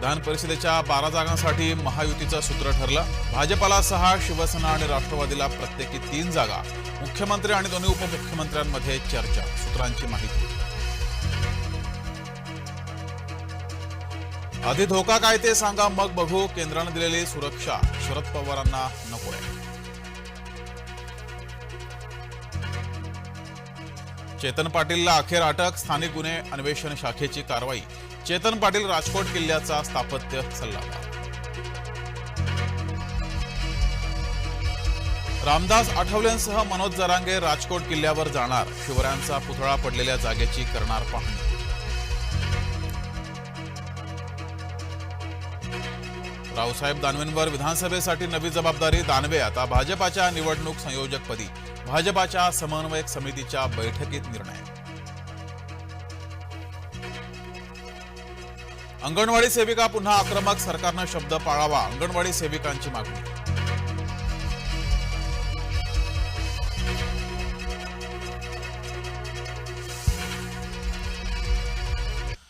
विधान परिषदेच्या बारा जागांसाठी महायुतीचं सूत्र ठरलं. भाजपाला सहा शिवसेना आणि राष्ट्रवादीला प्रत्येकी तीन जागा. मुख्यमंत्री आणि दोन्ही उपमुख्यमंत्र्यांमध्ये चर्चा. सूत्रांची माहिती. आधी धोका काय ते सांगा मग बघू. केंद्रानं दिलेली सुरक्षा. शरद पवारांना नको आहे. चेतन पाटीलला अखेर अटक स्थानिक गुन्हे अन्वेषण शाखेची कारवाई. चेतन पाटील राजकोट किल्ल्याचा स्थापत्य सल्लागार. रामदास आठवलेंसह मनोज जरांगे राजकोट किल्ल्यावर जाणार. शिवरायांचा पुतळा पडलेल्या जागेची करणार पाहणी. रावसाहेब दानवेंवर विधानसभेसाठी नवी जबाबदारी दानवे आता भाजपाच्या निवडणूक संयोजकपदी भाजपाच्या समन्वयक समितीच्या बैठकीत निर्णय. अंगणवाडी सेविका पुन्हा आक्रमक सरकारनं शब्द पाळावा अंगणवाडी सेविकांची मागणी.